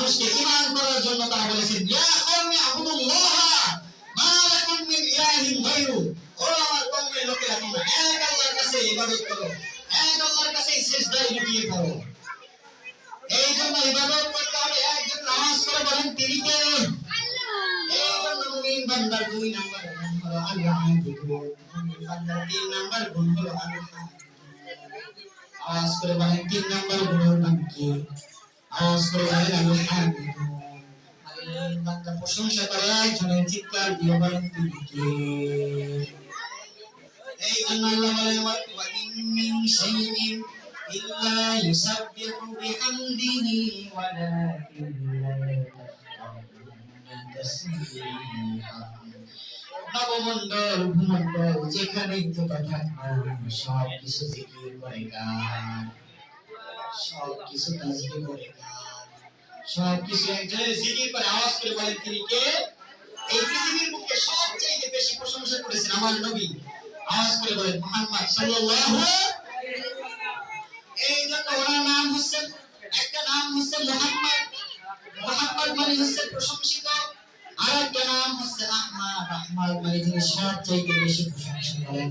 মানুষকে ঈমান করার জন্য তারা বলেছেন, ইয়া কওমি আবুদুল্লাহ, মা লাকুম মিন ইলাহিন গায়রু। ও আমার কওমের লোকেরা, তোমরা এক আল্লাহর কাছে ইবাদত করো, এক আল্লাহর কাছে সিজদায় লুটিয়ে পড়ো। এই জন্য ইবাদত করতে হবে, একজন নামাজ করে বলেন, তিনি এই জন্য মুমিন বান্দার দুই নাম্বার গুণ হলো আল্লাহ বান্দার তিন নাম্বার গুণ হলো আল্লাহ আওয়াজ করে বলেন, তিন নাম্বার নাম কি? আওয়াজ করে বলেন আল্লাহ বান্দা প্রশংসা করে একজনের চিৎকার দিয়ে বলেন তিনি কে এই জন্য আল্লাহ বলেন ওয়া ইন শাইইন ইল্লা ইউসাব্বিহু বিহামদিহি ওয়ালাকিন লা তাফকাহুনা তাসবিহা নবমণ্ডল ভূমণ্ডল, যেখানেই সব কিছু জিকির করে গান সব কিছু করে সব কিছু একজনের জিকির করে আওয়াজ করে বলেন তিনি কে? এই পৃথিবীর বুকে সবচেয়ে বেশি প্রশংসা করেছেন আমার নবী। আওয়াজ করে বলেন মুহাম্মদ সাল্লাল্লাহু এই জন্য ওনার নাম হচ্ছে, একটা নাম হচ্ছে মুহাম্মদ। মুহাম্মদ মানে হচ্ছে প্রশংসিত। আর একটা নাম হচ্ছে আহমদ। আহমদ মানে যিনি সবচাইতে বেশি প্রশংসা করেন।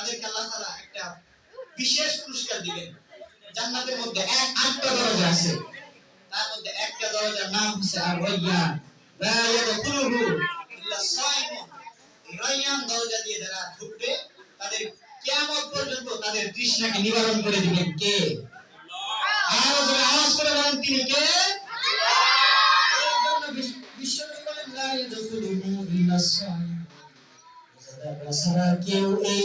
তাদেরকে আল্লাহ তাআলা একটা বিশেষ পুরস্কার দিবেন জান্নাতের মধ্যে এক আটটা দরজা আছে। তার মধ্যে একটা দরজার নাম হচ্ছে আর রায়্যান লা ইয়াদখুলুহু ইল্লা সাইমুন। এই রায়্যান দরজা দিয়ে যারা ঢুকবে তাদের কিয়ামত পর্যন্ত তাদের তৃষ্ণাকে নিবারণ করে দিবেন কে? আরও জোরে আওয়াজ করে বলেন তিনি কে? বিশ্বনবী বলেন, লা ইয়াদখুলুহু ইল্লা সাইমুন। ছাড়া কেউ এই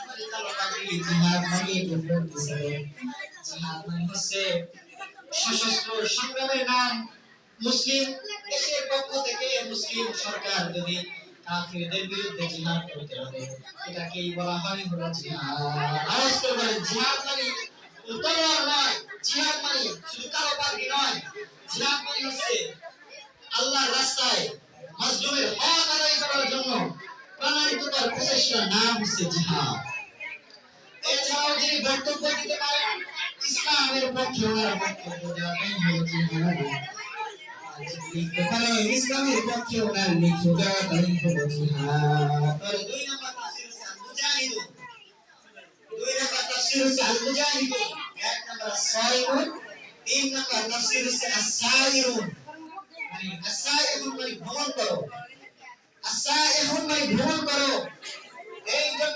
জিহাদ। মানে বিপ্লব জিহাদ মানে হচ্ছে সশস্ত্র সংগ্রামের নাম মুসলিম দেশের পক্ষ থেকে মুসলিম সরকার যদি কাফিরদের বিরুদ্ধে জিহাদ রাস্তায় জন্য নাম হচ্ছে জিহাদ বক্তব্য দিতে পারেন ইসলামের পক্ষে ওনার বক্তব্য দেওয়াটাই লিখতে পারেন ইসলামের পক্ষে ওনার লিখে দেওয়া তারিখ হলো জিহাদ আর দুই নম্বর তাফসীর হচ্ছে মুজাহিদ মানে মানে মানে ভ্রমণ করো। এই জন্য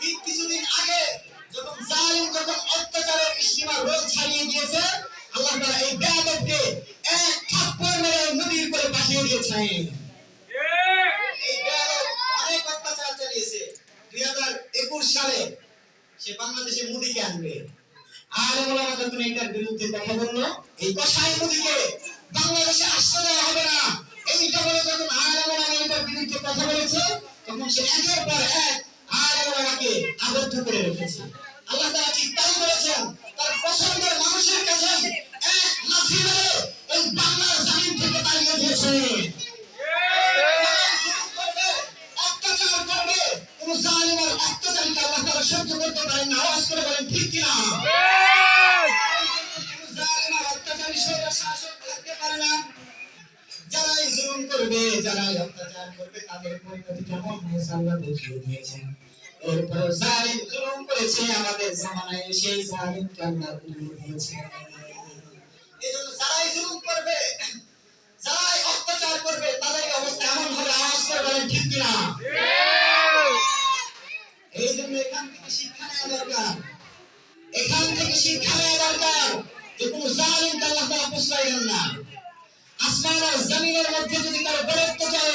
ঠিক কিছুদিন আগে যখন জালিম, যখন অত্যাচারের সীমা রোগ ছাড়িয়ে গিয়েছে আল্লাহ তাআলা এই বেয়াদবকে এক থাপ্পড় মেরে নদীর করে পাঠিয়ে দিয়েছেন এই বেয়াদব অনেক অত্যাচার চালিয়েছে। দুই হাজার একুশ সালে সে বাংলাদেশে মুদিকে আনবে। আর ওলামা যখন এটার বিরুদ্ধে কথা বলল, এই কষাই মুদিকে বাংলাদেশে আসতে দেওয়া হবে না। এইটা বলে যখন আর ওলামা এটার বিরুদ্ধে কথা বলেছে, তখন সে একের পর এক আর আবদ্ধ করে রেখেছে। আল্লাহ তাআলা ঠিক করেছেন তার পছন্দের মানুষের কাছে এক করতে পারেন না। আওয়াজ করে বলেন জুলুম করবে, যারাই অত্যাচার করবে, তাদের পরিণতি কেমন হয়েছে আল্লাহ দেখিয়ে দিয়েছেন। এরপর জালিম জুলুম করেছে আমাদের জামানায়, সেই জালিমকে আল্লাহ উড়িয়ে দিয়েছে এজন্য যারাই জুলুম করবে, যারাই অত্যাচার করবে তাদের এখান থেকে শিক্ষা নেওয়া দরকার। যে কোন জালিমকে আল্লাহ আর জমিনের মধ্যে যদি কারও বরত্ব চলে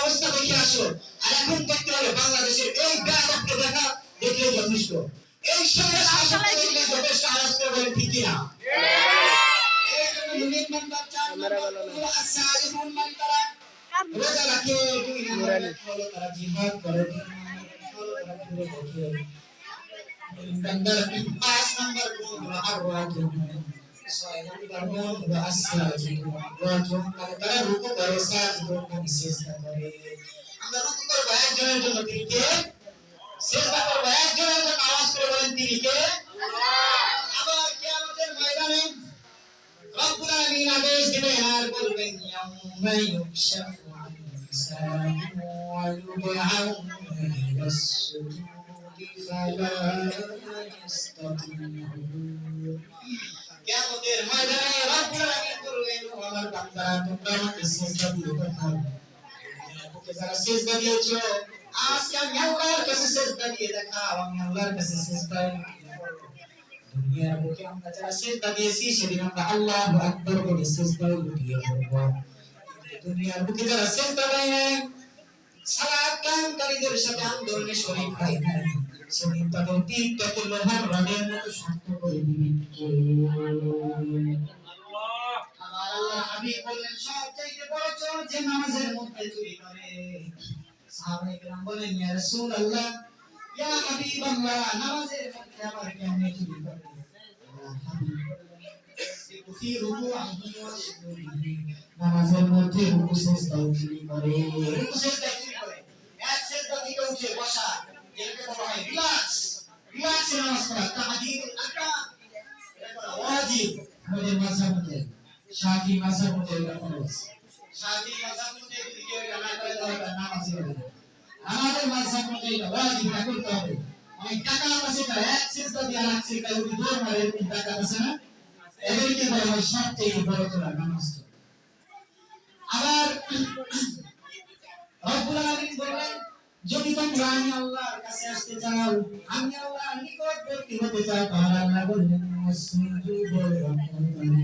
আসো আর এখন দেখতে হবে বাংলাদেশের এই ব্যাপককে দেখা দেখলে যথেষ্ট। এই সঙ্গে শাসক দেখলে যথেষ্ট আওয়াজ করে বলেন ঠিক না এই জন্য দুনিয়ার নাম্বার চার নাম্বার হলো আসালিহুন মানে তারা রোজা রাখে দুই নম্বর হলো তারা জিহাদ করে তিন নম্বর হলো তারা নম্বর পাঁচ নম্বর গুণ হলো আর রাখে ছয় নম্বর গুণ হলো রাখে মানে তারা রুকু করে সাজদা করে করে। একজনের জন্য তিনি কে সিজদা করব একজনের জন্য আওয়াজ করে বলেন তিনি কে আবার কিয়ামতের ময়দানে রব্বুল আলামিন আদেশ দিবেন আর বলবেন ইয়াউমা ইউকশাফু আন সাকিন ওয়া ইউদআউনা ইলা সুজুদি ফালা ইস্তাতিউন কিয়ামতের ময়দানে রব্বুল আলামিন বলবেন ও আমার বান্দারা তোমরা আমাকে সিজদা দিয়ে দেখাও আমাকে যারা সিজদা দিয়েছ আজকে আমি আল্লাহর কাছে সিজদা দিয়ে দেখাও আমি আল্লাহর কাছে সিজদা দুনিয়ার বুকে আমরা যারা সিজদা দিয়েছি সেদিন আমরা আল্লাহু আকবার বলে সিজদা লুটিয়ে পড়ব দুনিয়ার বুকে যারা সিজদা দেয় নাই সালাত কায়েমকারীদের সাথে আন্দোলনে শরীক হয় নাই সেদিন তাদের পিঠটাকে লোহার রডের মতো শক্ত করে? আমার হাবিব বললেন সবচাইতে বড় চোর যে নামাজের মধ্যে চুরি করে। সাহাবায়ে কেরাম বলেন, ইয়া রাসূলুল্লাহ, ইয়া হাবিবাল্লাহ, নামাজের মধ্যে আবার কেমনে চুরি করে? নামাজের মধ্যে রুকু সিজদাও তিনি করে। রুকু সিজদাও তিনি করে। এক সিজদা থেকে উঠে বসা এটাকে বলা হয় রিল্যাক্স রিল্যাক্স নামাজ পড়া তাহদিদুল আরকান এটা করা ওয়াজিব। আমাদের মাযহাব শাফি মাযহাব মতে এটা ফরজ আমাদের মাযহাব মতে এটা করতে হবে। অনেক টাকা আছে, তার এক সিজদা দিয়ে আরেক সিজদা উঠে দৌড় মারে টাকা আছে না? এদেরকে বলা হয় সবচেয়ে বড় তোলা নামাজ আবার রব্বুল আলামিন বললেন, যদি তোমরা আমি আল্লাহর কাছে আসতে চাও, আমি আল্লাহর নিকটবর্তী হতে চাও তাহলে আল্লাহ বললেন সুজুদু রহমানি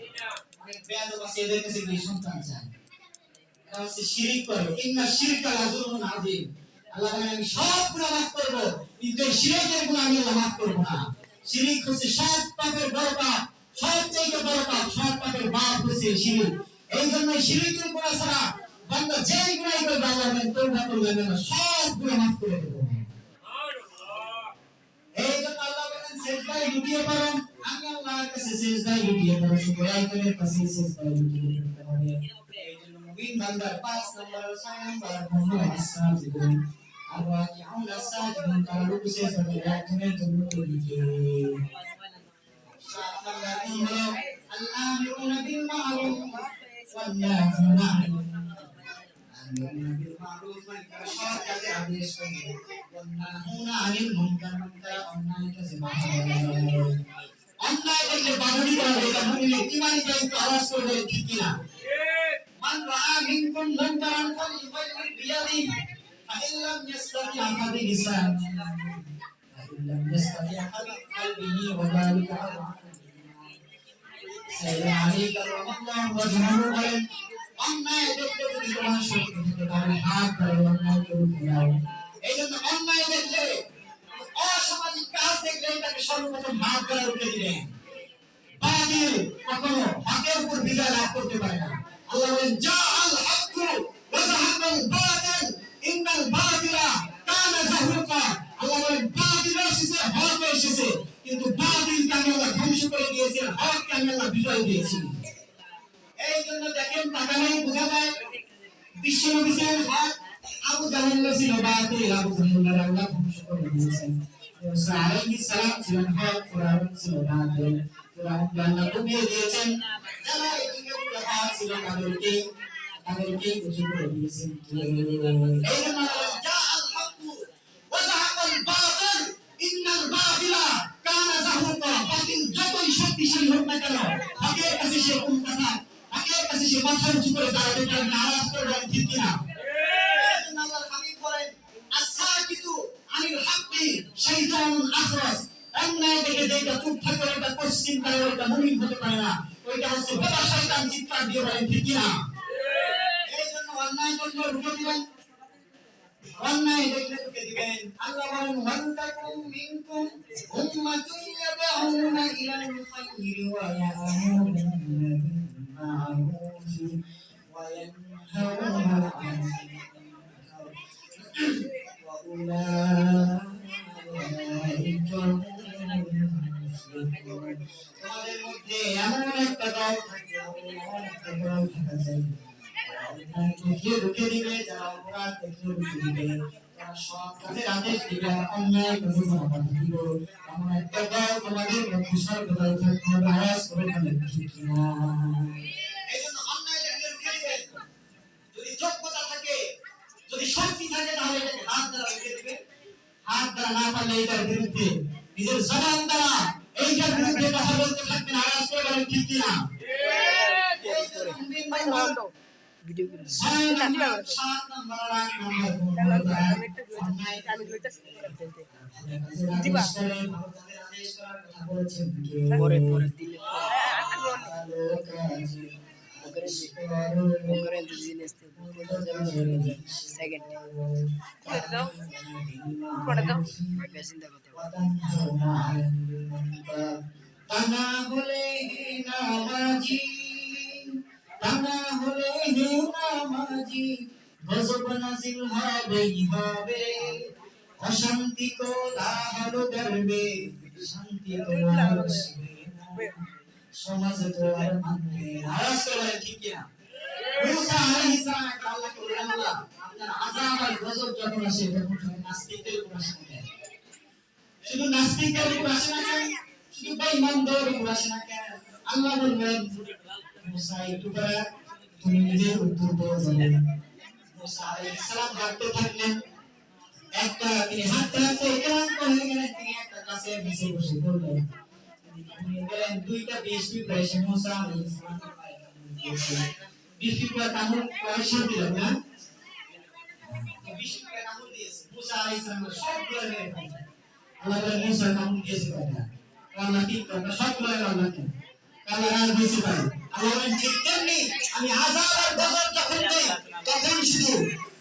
বেয়াদব আছে এদের কাছে গিয়ে সন্তান চায় এরা হচ্ছে শিরিক করে ইন্না শিরকা লাজুলুন আযীম আল্লাহ বলেন আমি সব গুনাহ মাফ করব কিন্তু এই শিরকের গুনাহ আমি আল্লাহ মাফ করব না শিরিক হচ্ছে সব পাপের বড় পাপ সব থেকে বড় পাপ সব পাপের বাপ হচ্ছে শিরিক এই জন্য শিরিকের গুনাহ ছাড়া বান্দা যেই গুনাহ করবে আল্লাহ বলেন তওবা করলে না সব গুনাহ মাফ করে দেব এই জন্য আল্লাহ বলেন সেজদায় লুটিয়ে পড়ো আমি কাছে সেজদায় লুটিয়ে পড়ো শুকর আইকনের কাছে সেজদায় লুটিয়ে পড়তে হবে এই জন্য মুমিন বান্দার পাঁচ নাম্বার ছয় নাম্বার হলো আসাজিদুন আর রাকিউন আসাজিদুন তারা রুকু সেজদা করে একজনের জন্য তৈরিকে সাত নাম্বার হলো আল আমিরুনা বিল মারুফ ওয়ান নাহিউনা আনিল মানে তারা মুনকার মানে তারা অন্যায় কাজে বাধা দেয় অন্যায় করলে বাধা দিতে হবে তখন তিনি ইমানি দায়িত্ব আলাস করবে ঠিক কিনা? মান রাআ মিনকুম মুনকারান ফালইউগাইরহু বিয়াদিহি ফাইন লাম ইয়াস্তাতি আহাদি লিসান। ফাইন লাম আহাদি কলবিহি ওয়া অন্যায় দেখলে অসামাজিক কাজ দেখলে তাকে সর্বপ্রথম হাত ধরে রুখে দিলেন বাতিল কখনো হকের উপর বিজয় লাভ করতে পারে না। আল্লাহ বলেন জাআল হাক্কু ওয়া বাতিল ইন্নাল বাতিলা কানা যাহুকা আল্লাহ বলেন, বাতিল এসেছে, হক এসেছে, কিন্তু বাতিলকে আমি আল্লাহ ধ্বংস করে দিয়েছি হককে আমি আল্লাহ বিজয় দিয়েছি। এই জন্য দেখেন তাকালেই বোঝা যায়? বিশ্ব নবী ছিলেন হক। আবু জাহেল ছিল বাতিল, আবু জাহেল আল্লাহ ধ্বংস করে দিয়েছেন মুসা আলাইহিস সালাম ছিলেন হক ফিরাউন ছিল বাতিল ফিরাউন আল্লাহ ডুবিয়ে দিয়েছেন যারা এই যুগে হক ছিল তাদেরকে তাদেরকে উঁচু করে দিয়েছেন এই জন্য জাআল সে কাছে সে মাথা উঁচু করে দাঁড়াতে পারে না আওয়াজ ঠিক কিনা এই জন্য আল্লাহর হাবিব বলেন আসাকিতু আনিল হাক্কি শাইতানুন আখরাস। অন্যায় থেকে যেটা চুপ থাকে ওটা পশ্চিম পারে ওটা মুমিন হতে পারে না। ওইটা হচ্ছে বাবা শয়তান চিৎকার দিয়ে বলেন ঠিক না এই জন্য অন্যায় করলে রুখে দিবেন। অন্যায় দেখলে রুখে দিবেন। আল্লাহ বলেন, ওয়ান্তাকুম মিনকুম উম্মাতুন ইয়াদাউনা ইলাল খাইরি ওয়া ইয়ামুরুনা বিল মা'রুফ ওয়া ইয়ানহাউনা 'আনিল মুনকার। ওয়া দেখলে রুখে দিবে যারা অপরাধ দেখলে রুখে দিবে যারা সৎ থাকে থাকে এইটার বিরুদ্ধে কথা বলতে থাকবেন আওয়াজ করে ঠিক কিনা ভিডিও? পরে পরে দিলে সেকেন্ড চিন্তা করতে টানা হলে হে নামাজি টানা হলে হে নামাজি গজব নাজিল হবেই হবে অশান্তি কোলাহল করবে, শান্তি না। সমাজে তো আর মানবে না। আওয়াজ করে বলেন ঠিক কিনা মুসা আলাইহিস সালাম আল্লাহকে বললেন আল্লাহ, আপনার শুধু নাস্তিকদের উপর না কেন? শুধু না না আল্লাহ তুমি নিজের উত্তর দিয়ে যাবে মুসা আলাইহিস সালাম হাঁটতে থাকলেন একটা তিনি হাঁটতে হাঁটতে ক্লান্ত হয়ে গেলেন তিনি একটা গাছের নিচে বসে পড়লেন। তিনি গেলেন দুইটা বিষ পিঁপড়া এসে মুসা আলাইহিস সালামের পায়ে কামড় দিয়েছে। বিষ পিঁপড়া কামড় করে শান্তি লাগে না। বিষ পিঁপড়া কামড় দিয়েছে মুসা আলাইহিস সালামের সবগুলো মেরে ফেলছে আল্লাহ বলেন মুসা কামড় দিয়েছে কয়টা আল্লাহ ঠিক কয়টা সবগুলো আল্লাহ কি আল্লাহ আর বেশি পারে আল্লাহ বলেন ঠিক তেমনি আমি হাজার আর গজব যখন দেই তখন শুধু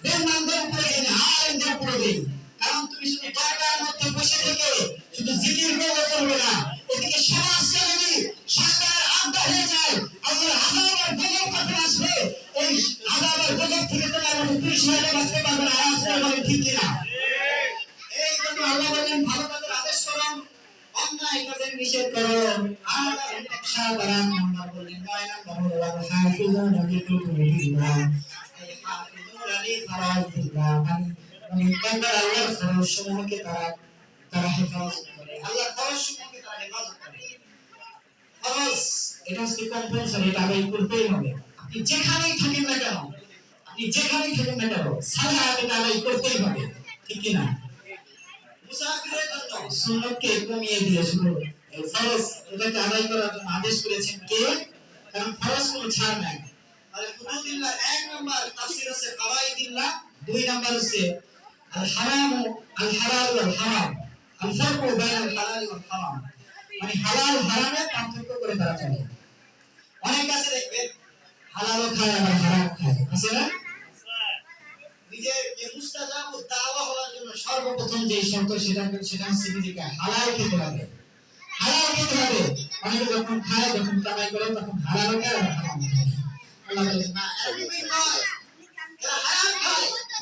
বেঈমানদের উপরে দেই আলেমদের উপরে দেই কারণ তুমি শুধু দরগার মধ্যে বসে থেকে শুধু জিকির করলে চলবে না, এদিকে সমাজটা যদি মানে আল্লাহর ফরজ সমূহকে তারা তারা হেফাজত করে। আল্লাহর ফরজ সমূহকে তারা হেফাজত করে। ফরজ, এটা হচ্ছে কম্পালসারি এটা আদায় করতেই হবে। আপনি যেখানেই থাকেন না কেন, আপনি যেখানেই থাকেন না কেন সালাত এটা আদায় করতেই হবে, ঠিক কি মুসাফিরের জন্য সুন্নতকে কমিয়ে দিয়ে শুধু, এই ফরজ, এটাকে আদায় করার জন্য আদেশ করেছেন কে? কারণ ফরজ কোনো ছাড় নাই। আর হুদুদিল্লাহ এক নাম্বার তাফসীর হচ্ছে ফাওয়াইদিল্লাহ দুই নাম্বার হচ্ছে হারাম আল ফারকু বাইনাল হালাল ওয়াল হারাম। মানে হালাল হারামের পার্থক্য করে তারা চলে। অনেক আছে দেখবেন, হালালও খায়, আবার হারাম খায়। আছে না? নিজের যে মুস্তাজাব দাওয়া হওয়ার জন্য সর্বপ্রথম যে শর্ত সেটা সেটা হচ্ছে নিজেকে হালাল খেতে হবে। হালাল খেতে হবে। অনেকে যখন খায়, যখন কামাই করে, তখন হালাল খায় আর হারাম খায়। আল্লাহ বলেন না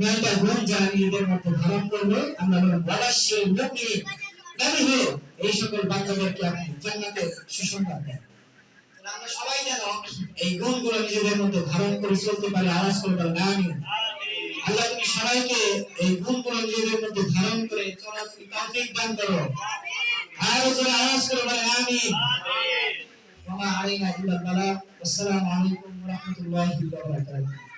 নয়টা গুণ যারা নিজেদের মধ্যে ধারণ করবে, আমরা অবশ্যই মুমিন নবী হয়ে এই সকল বান্দাদেরকে আপনি জান্নাতে সুসংবাদ দেন। আমরা সবাই যেন এই গুণগুলো নিজেদের মধ্যে ধারণ করে চলতে পারি আওয়াজ করে বলেন আমিন আল্লাহ তুমি সবাইকে এই গুণগুলো নিজেদের মধ্যে ধারণ করে চলার তৌফিক দান করো। আর জোরে আওয়াজ করে বলেন, আমিন। ওমা আলাইনা ইল্লাল বালাগ আসসালামু আলাইকুম ওয়া রাহমাতুল্লাহি ওয়া বারাকাতুহু।